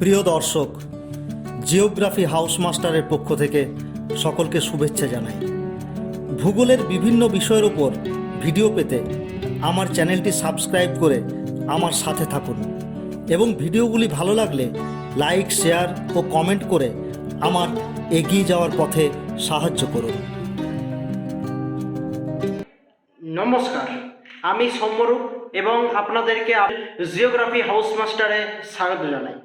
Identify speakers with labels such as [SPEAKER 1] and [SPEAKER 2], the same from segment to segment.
[SPEAKER 1] প্রিয় দর্শক, geography house মাস্টারের পক্ষ থেকে সকলকে শুভেচ্ছা জানাই। ভূগোলের বিভিন্ন বিষয়ের উপর ভিডিও পেতে আমার চ্যানেলটি সাবস্ক্রাইব করে আমার সাথে থাকুন এবং ভিডিওগুলি ভালো লাগলে লাইক, শেয়ার ও কমেন্ট করে আমার এগিয়ে যাওয়ার পথে সাহায্য করুন।
[SPEAKER 2] নমস্কার, আমি সৌম্যরূপ এবং আপনাদেরকে জিওগ্রাফি হাউস মাস্টারে স্বাগত জানাই।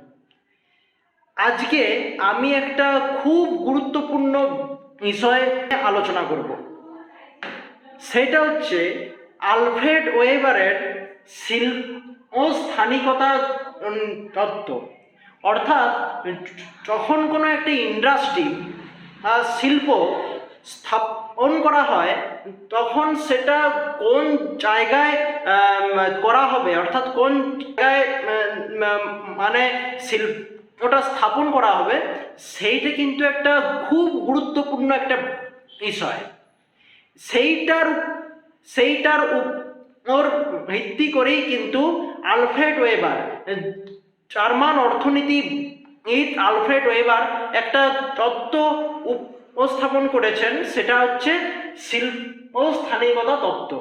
[SPEAKER 2] আজকে আমি একটা খুব গুরুত্বপূর্ণ বিষয়ে আলোচনা করব। সেটা হচ্ছে আলফ্রেড ওয়েবারের শিল্প ও স্থানিকতা তত্ত্ব। অর্থাৎ যখন কোনো একটা ইন্ডাস্ট্রি শিল্প স্থাপন করা হয় তখন সেটা কোন জায়গায় করা হবে? অর্থাৎ কোন জায়গায় মানে উম, শিল্পটা স্থাপন করা হবে, সেইটা কিন্তু একটা খুব গুরুত্বপূর্ণ একটা বিষয়। সেইটার সেইটার ওর ভিত্তি করেই কিন্তু আলফ্রেড ওয়েবার, জার্মান অর্থনীতি অর্থনীতিবিদ আলফ্রেড ওয়েবার একটা তত্ত্ব উপস্থাপন করেছেন, সেটা হচ্ছে শিল্প স্থানীয়তা তত্ত্ব।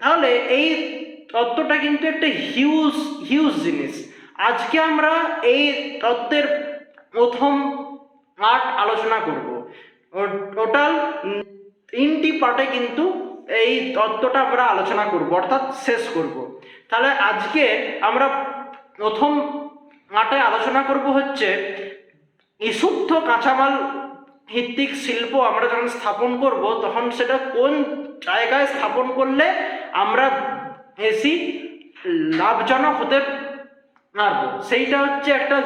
[SPEAKER 2] তাহলে এই তত্ত্বটা কিন্তু একটা হিউজ হিউজ জিনিস। আজকে আমরা এই তত্ত্বের প্রথম পার্ট আলোচনা করব। টোটাল তিনটি পার্টে কিন্তু এই তত্ত্বটা আমরা আলোচনা করব, অর্থাৎ শেষ করব। তাহলে আজকে আমরা প্রথম পার্টে আলোচনা করব হচ্ছে, বিশুদ্ধ কাঁচামাল ভিত্তিক শিল্প আমরা যখন স্থাপন করব, তখন সেটা কোন জায়গায় স্থাপন করলে আমরা বেশি লাভজনক হতে পারব সেইটা হচ্ছে একটা,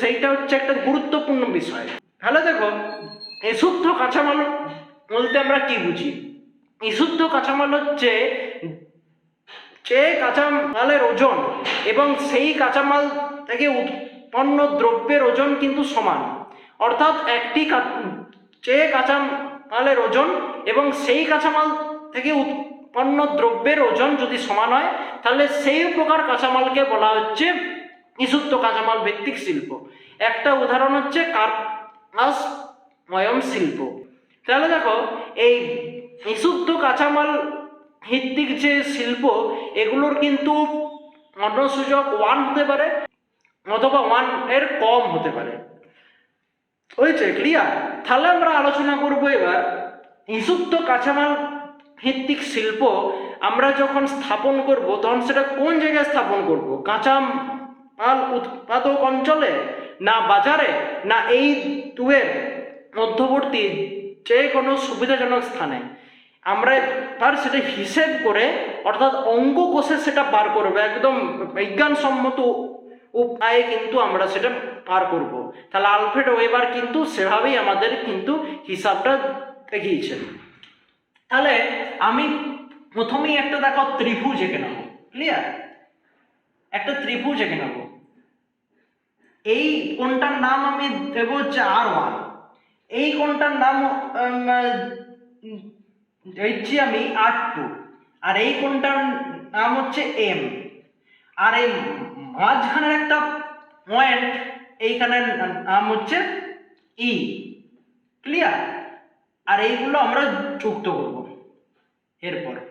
[SPEAKER 2] সেইটা হচ্ছে একটা গুরুত্বপূর্ণ বিষয়। তাহলে দেখো বিশুদ্ধ কাঁচামাল বলতে আমরা কি বুঝি? বিশুদ্ধ কাঁচামাল হচ্ছে যে কাঁচামালের ওজন এবং সেই কাঁচামাল থেকে উৎপন্ন দ্রব্যের ওজন কিন্তু সমান। অর্থাৎ একটি যে কাঁচামালের ওজন এবং সেই কাঁচামাল থেকে উৎপন্ন দ্রব্যের ওজন যদি সমান হয়, তাহলে সেই প্রকার কাঁচামালকে বলা হচ্ছে বিশুদ্ধ কাঁচামাল ভিত্তিক শিল্প। একটা উদাহরণ হচ্ছে কার্পাস ময়ম শিল্প। তাহলে দেখো, এই বিশুদ্ধ কাঁচামাল ভিত্তিক যে শিল্প, এগুলোর কিন্তু মনসূচক ওয়ান হতে পারে অথবা ওয়ানের কম হতে পারে। হয়েছে ক্লিয়ার তাহলে আমরা আলোচনা করব এবার বিশুদ্ধ কাঁচামাল ভিত্তিক শিল্প আমরা যখন স্থাপন করব, তখন সেটা কোন জায়গায় স্থাপন করব? কাঁচা মাল উৎপাদক অঞ্চলে, না বাজারে, না এই দুয়ের মধ্যবর্তী যে কোনো সুবিধাজনক স্থানে। আমরা তার সেটা হিসেব করে, অর্থাৎ অঙ্ক কোষে সেটা পার করবে। একদম বিজ্ঞানসম্মত উপায়ে কিন্তু আমরা সেটা পার করব। তাহলে আলফ্রেড ওয়েবার কিন্তু সেভাবেই আমাদের কিন্তু হিসাবটা দেখিয়েছেন। তাহলে আমি প্রথমেই একটা দেখো ত্রিভুজ এঁকে নেব। ক্লিয়ার একটা ত্রিভুজ এঁকে নেব। এই কোনটার নাম আমি দেব হচ্ছে আর ওয়ান এই কোনটার নাম দিচ্ছি আমি আর টু আর এই কোনটার নাম হচ্ছে এম আর এই মাঝখানের একটা পয়েন্ট এইখানের নাম হচ্ছে ই ক্লিয়ার আর এইগুলো আমরা যুক্ত করব। এরপর।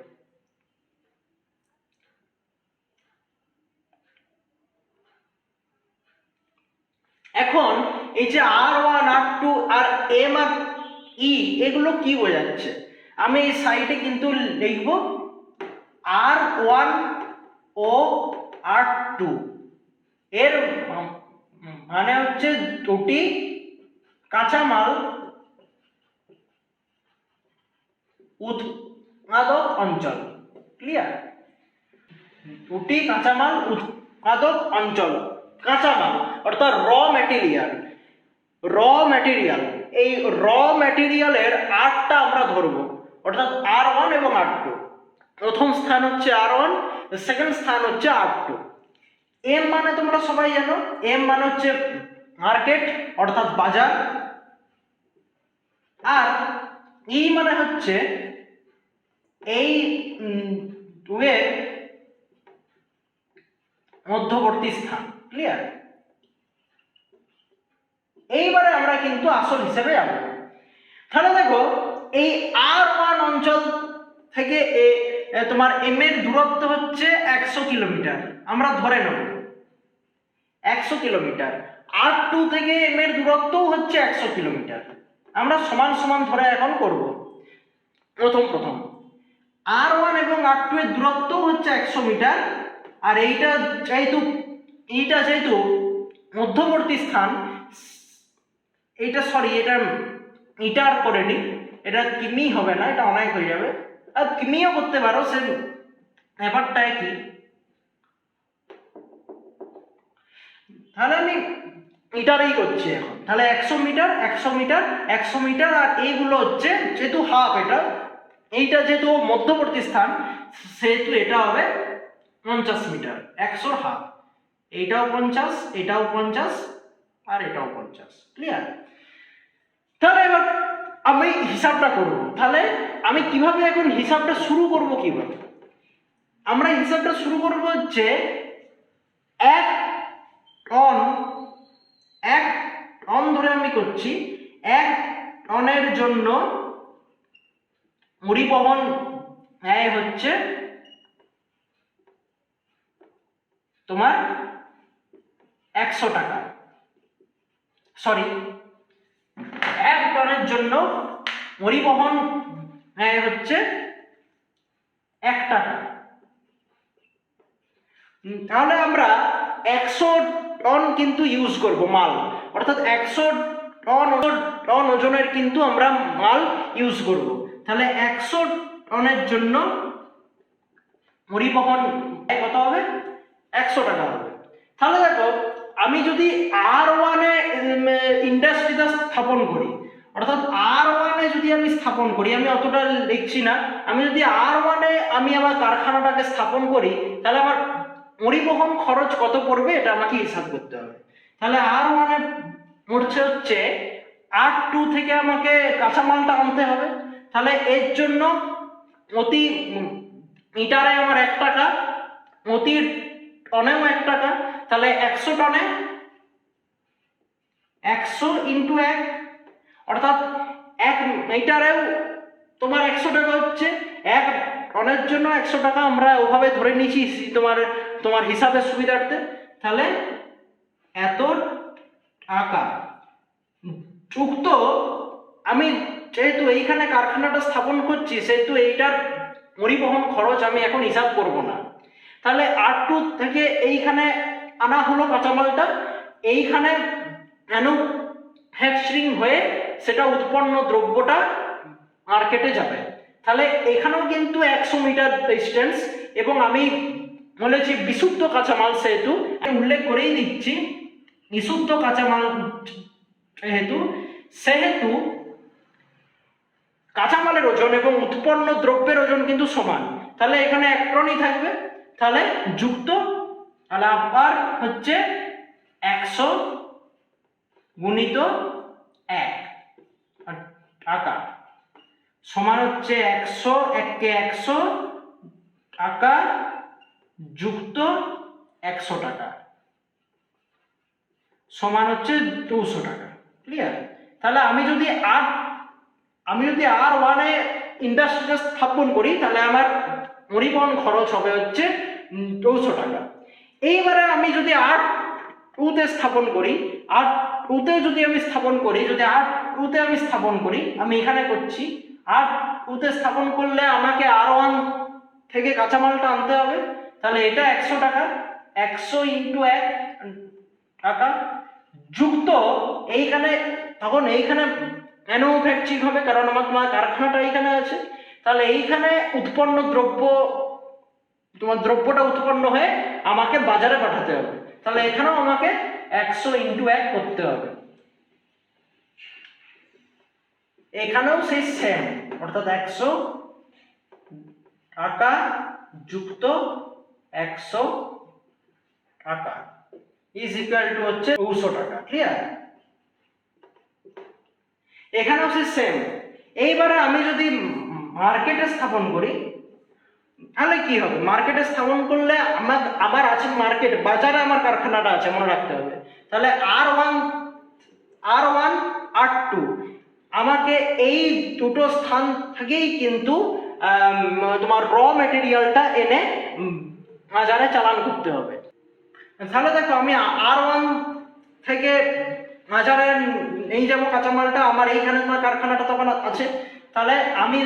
[SPEAKER 2] এখন এই যে R one R two R M R E এগুলো কি বোঝাচ্ছে? আমি এই সাইডে কিন্তু লিখব আর ওয়ান ও আর টু এর মানে হচ্ছে দুটি কাঁচামাল উৎপাদক অঞ্চল। ক্লিয়ার দুটি কাঁচামাল উৎপাদক অঞ্চল। কাঁচামাল অর্থাৎ র ম্যাটেরিয়াল র ম্যাটেরিয়াল এই র ম্যাটেরিয়ালের আটটা আমরা ধরব, অর্থাৎ আর ওয়ান এবং আর টু প্রথম স্থান হচ্ছে আর ওয়ান সেকেন্ড স্থান হচ্ছে আর টু এম মানে তোমরা সবাই জানো এম মানে হচ্ছে মার্কেট অর্থাৎ বাজার। আর ই মানে হচ্ছে এই মধ্যবর্তী স্থান। ক্লিয়ার এইবারে আমরা কিন্তু আসল হিসেবে যাব। তাহলে দেখো, এই আর ওয়ান অঞ্চল থেকে এ তোমার এম এর দূরত্ব হচ্ছে একশো কিলোমিটার। আমরা ধরে নেব। একশো কিলোমিটার। আর টু থেকে এম এর দূরত্বও হচ্ছে একশো কিলোমিটার। আমরা সমান সমান ধরে এখন করব। প্রথম প্রথম। আর ওয়ান এবং আর টু এর দূরত্বও হচ্ছে একশো মিটার। আর এইটা যেহেতু এইটা যেহেতু মধ্যবর্তী স্থান, এইটা সরি এটা এটা আর করে নি। এটা কিমি হবে না, এটা অনেক হয়ে যাবে। আর কিমিও করতে পারো সে ব্যাপারটা কি তাহলে আমি মিটারেই করছি এখন। তাহলে একশো মিটার একশো মিটার একশো মিটার, আর এইগুলো হচ্ছে যেহেতু হাফ এটা, এইটা যেহেতু মধ্যবর্তী স্থান, সেহেতু এটা হবে পঞ্চাশ মিটার, একশোর হাফ এইটাও পঞ্চাশ, এটাও পঞ্চাশ, আর এটাও পঞ্চাশ। ক্লিয়ার তাহলে এবার আমি হিসাবটা করব। তাহলে আমি কীভাবে এখন হিসাবটা শুরু করব কীভাবে? আমরা হিসাবটা শুরু করব যে এক টন এক টন ধরে আমি করছি, এক টনের জন্য পরিবহন ব্যয় হচ্ছে তোমার একশো টাকা। সরি এক টনের জন্য পরিবহন হচ্ছে এক টাকা। তাহলে আমরা একশো টন কিন্তু ইউজ করব মাল। অর্থাৎ একশো টন টন ওজনের কিন্তু আমরা মাল ইউজ করব। তাহলে একশো টনের জন্য পরিবহন কত হবে? একশো টাকা হবে। তাহলে দেখো আমি যদি আর ওয়ানে ইন্ডাস্ট্রিটা স্থাপন করি, অর্থাৎ আর ওয়ানে যদি আমি স্থাপন করি, আমি অতটা লিখছি না, আমি যদি আর ওয়ানে আমি আমার কারখানাটাকে স্থাপন করি, তাহলে আমার পরিবহন খরচ কত পড়বে এটা আমাকে হিসাব করতে হবে। তাহলে আর ওয়ানে পড়ছে হচ্ছে আর টু থেকে আমাকে কাঁচামালটা আনতে হবে। তাহলে এর জন্য অতি মিটারে আমার এক টাকা অতি টনেও এক টাকা তাহলে একশো টনে একশো ইন্টু এক, অর্থাৎ এক মিটারেও তোমার একশো টাকা হচ্ছে। এক টনের জন্য একশো টাকা আমরা ওভাবে ধরে নিয়েছি তোমার তোমার হিসাবের সুবিধার্থে। তাহলে এত টাকা। যুক্ত আমি যেহেতু এইখানে কারখানাটা স্থাপন করছি, সেহেতু এইটার পরিবহন খরচ আমি এখন হিসাব করব না। তাহলে আর টু থেকে এইখানে আনা হলো কাঁচামালটা এইখানে ম্যানুফ্যাকচারিং হয়ে সেটা উৎপন্ন দ্রব্যটা মার্কেটে যাবে। তাহলে এখানেও কিন্তু একশো মিটার ডিস্টেন্স এবং আমি বলেছি বিশুদ্ধ কাঁচামাল সেহেতু। উল্লেখ করেই দিচ্ছি, বিশুদ্ধ কাঁচামাল যেহেতু, সেহেতু কাঁচামালের ওজন এবং উৎপন্ন দ্রব্যের ওজন কিন্তু সমান। তাহলে এখানে এক টনই থাকবে। তাহলে যুক্ত তাহলে আবার হচ্ছে একশো গুণিত এক। টাকা সমান হচ্ছে একশো, এককে একশো টাকা যুক্ত একশো টাকা। সমান হচ্ছে দুশো টাকা। ক্লিয়ার তাহলে আমি যদি আর, আমি যদি আর ওয়ানে ইন্ডাস্ট্রিটা স্থাপন করি, তাহলে আমার পরিবহন খরচ হবে হচ্ছে দুশো টাকা। এইবারে আমি যদি আর টুতে স্থাপন করি আর টুতে যদি আমি স্থাপন করি, যদি আর টুতে আমি স্থাপন করি, আমি এখানে করছি আর টুতে স্থাপন করলে আমাকে আর ওয়ান থেকে কাঁচামালটা আনতে হবে, তাহলে এটা একশো টাকা, একশো ইন্টু এক টাকা যুক্ত এইখানে, তখন এইখানে ম্যানুফ্যাকচারিং হবে, কারণ আমার তোমার কারখানাটা এইখানে আছে, তাহলে এইখানে উৎপন্ন দ্রব্য তোমার দ্রব্যটা উৎপন্ন হয়ে আমাকে বাজারে পাঠাতে হবে। তাহলে এখানেও আমাকে একশো ইন্টু এক করতে হবে। এখানেও সেই সেম অর্থাৎ একশো টাকা যুক্ত একশো টাকা ইজ ইকুয়াল টু হচ্ছে দুশো টাকা ক্লিয়ার এখানেও সে সেম এইবারে আমি যদি মার্কেটে স্থাপন করি তাহলে কি হবে? মার্কেটে স্থাপন করলে আমার আবার আছে মার্কেট বাজারে আমার কারখানাটা আছে, মনে রাখতে হবে। তাহলে R one R one R two আমাকে এই দুটো স্থান থেকেই কিন্তু তোমার র মেটেরিয়ালটা এনে বাজারে চালান করতে হবে। তাহলে দেখো, আমি আর ওয়ান থেকে বাজারে নিয়ে যাব কাঁচামালটা, আমার এইখানে তোমার কারখানাটা তখন আছে। তাহলে আমি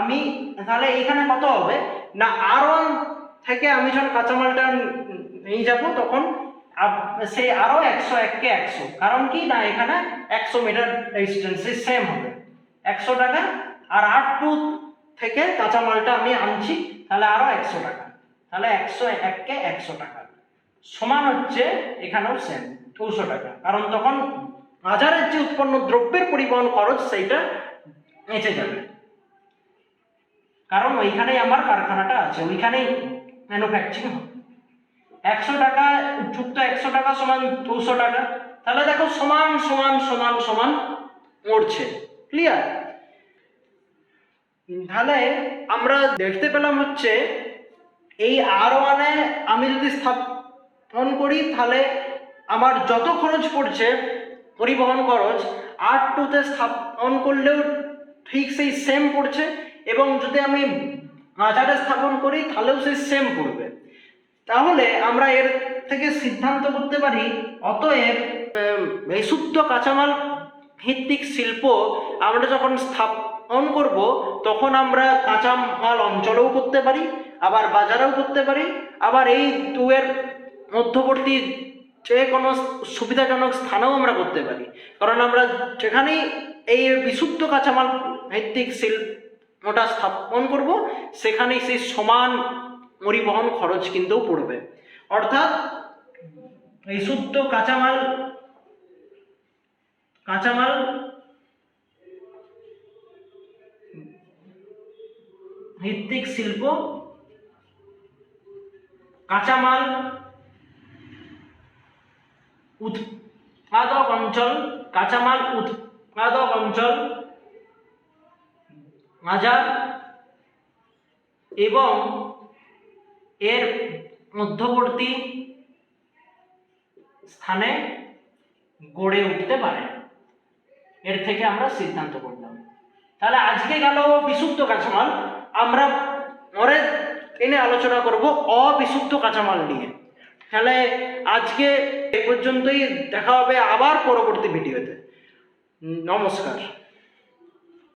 [SPEAKER 2] আমি, তাহলে এইখানে কত হবে? না আর ওয়ান থেকে আমি যখন কাঁচামালটা নিয়ে যাব, তখন সেই আরও একশো এককে একশো। কারণ কি? না, এখানে একশো মিটার ডিস্টেন্স সেম হবে। একশো টাকা আর আট টু থেকে কাঁচামালটা আমি আনছি, তাহলে আরও একশো টাকা। তাহলে একশো এককে একশো টাকা। সমান হচ্ছে এখানেও সেম দুশো টাকা। কারণ তখন বাজারের যে উৎপন্ন দ্রব্যের পরিবহন খরচ, সেইটা বেঁচে যাবে। কারণ ওইখানেই আমার কারখানাটা আছে, ওইখানেই ম্যানুফ্যাকচারিং হবে। একশো টাকা, যুক্ত একশো টাকা সমান দুশো টাকা, তাহলে দেখো সমান সমান সমান সমান মরছে। ক্লিয়ার তাহলে আমরা দেখতে পেলাম হচ্ছে, এই আর ওয়ানে আমি যদি স্থাপন করি, তাহলে আমার যত খরচ পড়ছে, পরিবহন খরচ আর টুতে স্থাপন করলেও ঠিক সেই সেম পড়ছে এবং যদি আমি বাজারে স্থাপন করি, তাহলেও সেই সেম পড়বে। তাহলে আমরা এর থেকে সিদ্ধান্ত করতে পারি, অতএব এই কাঁচামাল ভিত্তিক শিল্প আমরা যখন স্থাপন করব, তখন আমরা কাঁচামাল অঞ্চলেও করতে পারি, আবার বাজারেও করতে পারি, আবার এই দুয়ের মধ্যবর্তী যে কোনো সুবিধাজনক স্থানেও আমরা করতে পারি। কারণ আমরা যেখানেই এই বিশুদ্ধ কাঁচামাল ভিত্তিক শিল্পটা স্থাপন করব। সেখানেই সেই সমান পরিবহন খরচ কিন্তু পড়বে। অর্থাৎ এই শুদ্ধ কাঁচামাল কাঁচামাল ভিত্তিক শিল্প, কাঁচামাল উৎপাদক অঞ্চল, কাঁচামাল উৎপাদক অঞ্চল, মাজার এবং এর মধ্যবর্তী স্থানে গড়ে উঠতে পারে। এর থেকে আমরা সিদ্ধান্ত করলাম। তাহলে আজকে গেল বিশুদ্ধ কাঁচামাল। আমরা পরে এনে আলোচনা করব অবিশুদ্ধ কাঁচামাল নিয়ে। তাহলে আজকে এ পর্যন্তই দেখা হবে আবার পরবর্তী ভিডিওতে। নমস্কার